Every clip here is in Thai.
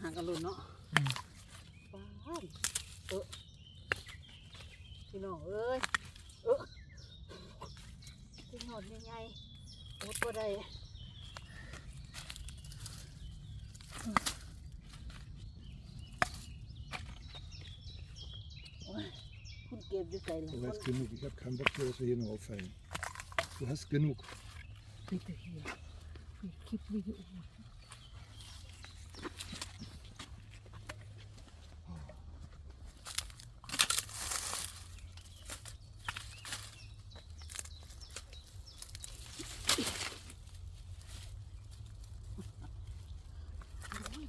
หางกันลุนเนาะอืมบ้านเออพี่น้องเอ้ยเออพี่น้องยังไงอดบ่ได้โอ้ยคุณเก็บอยู่ใส่เลย Du hast genug. Ich habe keinen Bock, dass wir hier noch auffallen. Du hast genug. Bitte hier. Gib Video. Ôi, ตั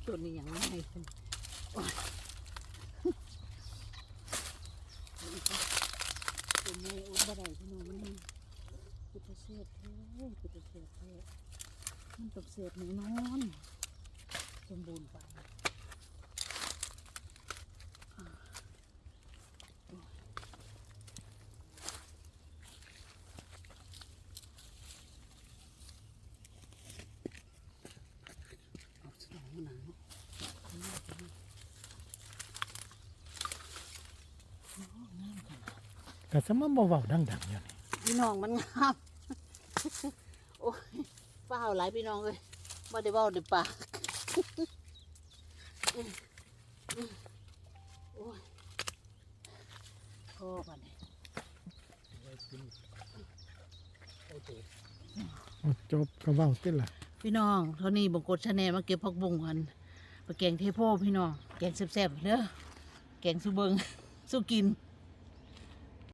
จนอย่างไรเป็นโอ้ยตัวนี้อุ้มบะไดพี่น้องมันนี่กุตเสียบเท่กุตเสียบเท่มันตกเสียบแน่นอน สมบูรณ์ไปอ่าโอ้ยเอาสนองหนัง ก็สมบ่เว้าดังๆอยู่นี่พี่น้องมันงาม โอ้ยเปล่าหลายพี่น้องเลยบ่ได้เว้าได้ปากอื้ออื้อโอ้ยพ่อกันนี่โอ้จบก็เว้าติล่ะพี่น้องเท่านี้บงกดชาแนลมาเก็บผักบุ้งกันไปแกงเทโพพี่น้องแกงแซ่บๆเด้อแกงสุเบิงสุกิน